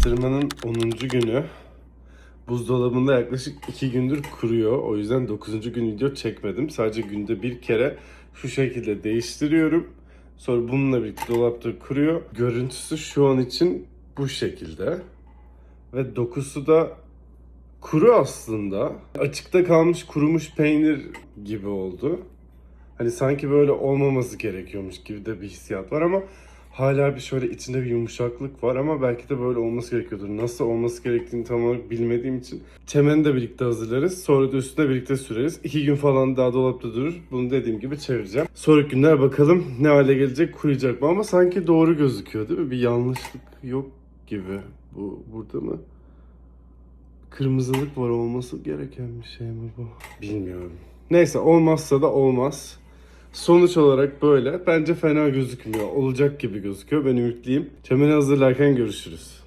Bastırmanın 10. günü. Buzdolabında yaklaşık 2 gündür kuruyor. O yüzden 9. gün video çekmedim. Sadece günde bir kere şu şekilde değiştiriyorum. Sonra bununla birlikte dolapta kuruyor. Görüntüsü şu an için bu şekilde. Ve dokusu da kuru aslında. Açıkta kalmış kurumuş peynir gibi oldu. Hani sanki böyle olmaması gerekiyormuş gibi de bir hissiyat var ama hala bir şöyle içinde bir yumuşaklık var ama belki de böyle olması gerekiyordur. Nasıl olması gerektiğini tam olarak bilmediğim için çemeni de birlikte hazırlarız. Sonra da üstüne birlikte süreriz. İki gün falan daha dolapta durur. Bunu dediğim gibi çevireceğim. Sonraki günler bakalım ne hale gelecek, kuruyacak mı? Ama sanki doğru gözüküyor değil mi? Bir yanlışlık yok gibi. Bu burada mı? Kırmızılık var olması gereken bir şey mi bu? Bilmiyorum. Neyse olmazsa da olmaz. Sonuç olarak böyle. Bence fena gözükmüyor. Olacak gibi gözüküyor. Ben ümitliyim. Çemeni hazırlarken görüşürüz.